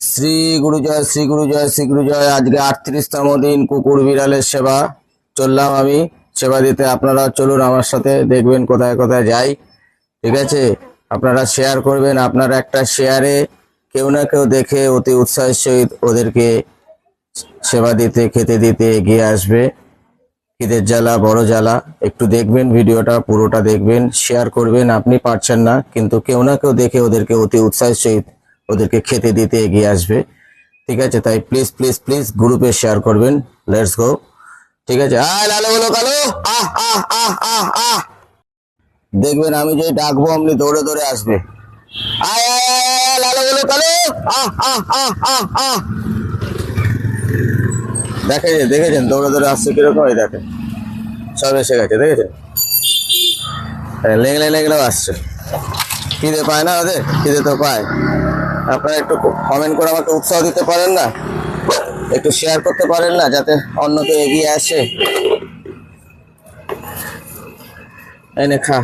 শ্রী গুরু জয়, শ্রী গুরু জয়, শ্রী গুরু জয়। আজকে আটত্রিশতম দিন, কুকুর বিড়ালের সেবা। চললাম আমি সেবা দিতে। আপনারা চলুন আমার সাথে দেখবেন কোথায় কোথায় যাই। ঠিক আছে? আপনারা শেয়ার করবেন। আপনার একটা শেয়ারে কেউ না কেউ দেখে অতি উৎসাহের সহিত ওদেরকে সেবা দিতে, খেতে দিতে এগিয়ে আসবে। খিদের জ্বালা, বড় জ্বালা। একটু দেখবেন ভিডিওটা, পুরোটা দেখবেন শেয়ার করবেন। আপনি পারছেন না, কিন্তু কেউ না কেউ দেখে ওদেরকে অতি উৎসাহের সহিত ওদেরকে খেতে দিতে এগিয়ে আসবে। ঠিক আছে? তাই প্লিজ প্লিজ প্লিজ গ্রুপে শেয়ার করবেন। লেটস গো ঠিক আছে? আয় লালো বলো, কালো। আহ আহ আহ আহ আহ। দেখবেন আমি যে ডাকবো আপনি দৌড়ে দৌড়ে আসবে। আয় আহ আহ আহ আহ আহ। দেখে দেখেছেন? দৌড়ে দৌড়ে আসছে কীরকম? এই দেখেন। সব এসে গেছে, দেখেছেন? লেগলে লেগলেও আসছে। খিদে পায় না ওদের? খিদে তো পায়। আপনারা একটু কমেন্ট করে আমাকে উৎসাহ দিতে পারেন না? একটু শেয়ার করতে পারেন না যাতে অন্য কেউ এগিয়ে আসে? এনে খা।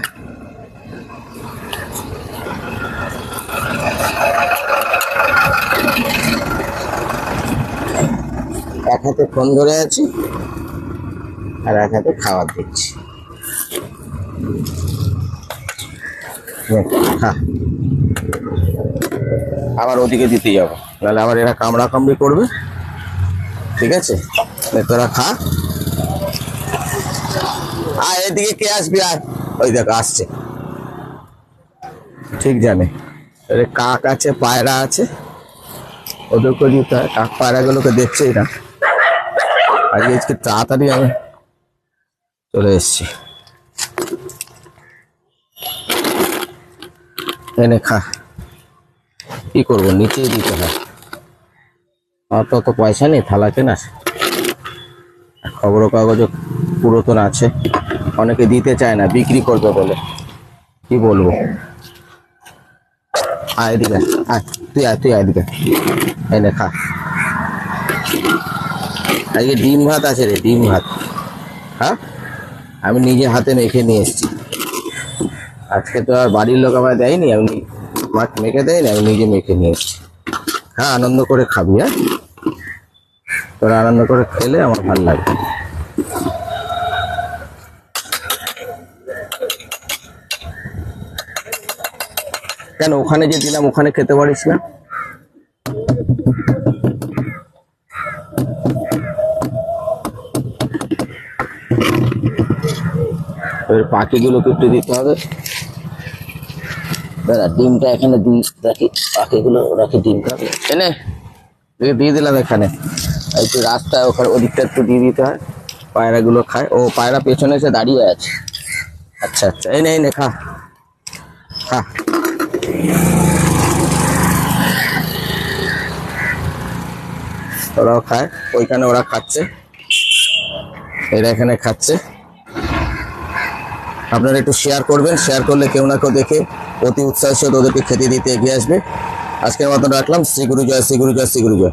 এক হাতে ফোন ধরে আছি আর এক হাতে খাবার দিচ্ছি। খা। আবার ওদিকে দিতে যাব। নাহলে আবার এরা কামড়া কামড়ি করবে। ঠিক আছে? তোরা খা। আর এদিকে কে আসবি আর ওই দেখ, আসছে। ঠিক জানে। কাক আছে, পায়রা আছে। ওদেরকে দিতে হয়। কাক পায়রাগুলোকে দেখছেই না আজকে আজকে তাড়াতাড়ি আমি চলে এসছি। এনে খা। কি করব? নিচেই দিতে হয়। আমার তো অত পয়সা নেই থালা কেনার খবর কাগজও পুরাতন আছে। অনেকে দিতে চায় না, বিক্রি করবে বলে। কি বলব? আয় এদিকে, আয়। তুই আয় তুই আয় দিকে এনে খা। আজকে ডিম ভাত আছে রে, ডিম ভাত। হ্যাঁ আমি নিজে হাতে মেখে নিয়ে এসেছি। আজকে তো আর বাড়ির লোক আমায় দেয়নি, আমি মাছ মেখে দেয়নি আমি নিজে মেখে নিয়ে হ্যাঁ আনন্দ করে খাবি হ্যাঁ? তোরা আনন্দ করে খেলে আমার ভালো লাগবে কেন, ওখানে যে দিলাম ওখানে খেতে পারিস না? পাখিগুলোকে একটু দিতে হবে। দাদা ডিমটা এখানে দিই রাখি পাখিগুলো রাখি ডিম খাবে এনে দিয়ে দিলাম এখানে। একটু রাস্তায় ওখানে ওদিকটা একটু দিয়ে দিতে হয়। পায়রাগুলো খায়। ও পায়রা পেছনে এসে দাঁড়িয়ে আছে। আচ্ছা আচ্ছা এনে এনে খা। খা। ওরাও খায়। ওইখানে ওরা খাচ্ছে। এরা এখানে খাচ্ছে। আপনারা একটু শেয়ার করবেন শেয়ার করলে কেউ না কেউ দেখে অতি উৎসাহ সাথে ওদেরকে খেতে দিতে এগিয়ে আসবে। আজকের মতন রাখলাম। শ্রী গুরু জয়, শ্রী গুরু জয়, শ্রী গুরু জয়।